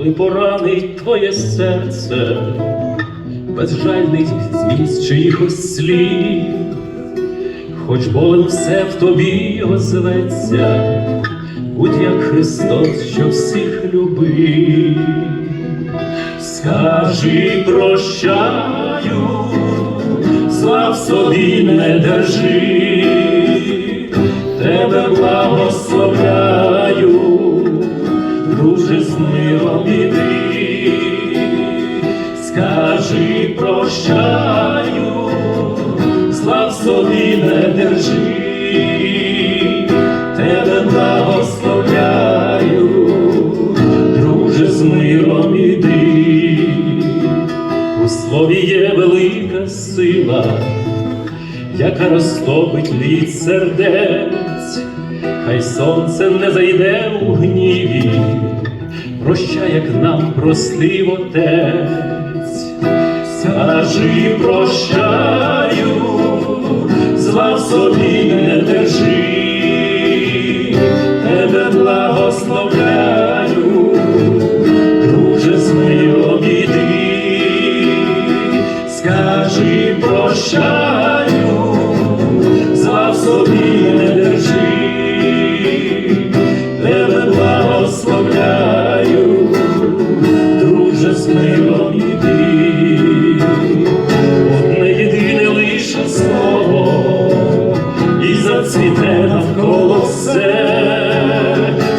коли поранить твоє серце, безжальний зміст чиїхось слів, хоч болем все в тобі озветься, будь як Христос, що всіх любив. Скажи прощаю, зла в собі не держи, тебе благословляю, скажи прощаю, зла в собі не держи, тебе благословляю, друже з миром іди. У слові є велика сила, яка розтопить лід сердець, хай сонце не зайде у гніві, прощай, як нам простив отець, скажи прощаю, зла в собі не держи, тебе благословляю, друже з миром іди, скажи прощаю, зла в собі не держи, навколо все,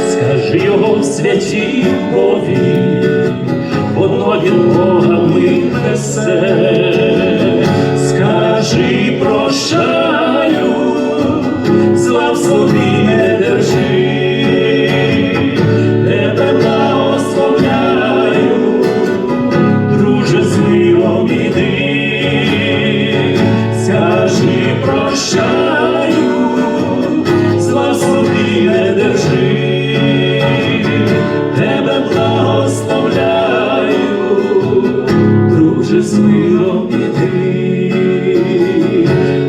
скажи його в святій крові, воно від Бога ми несе, скажи прощаю, зла в собі миром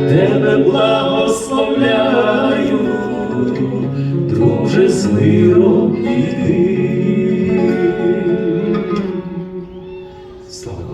тебе благословляю, друже з миром іди.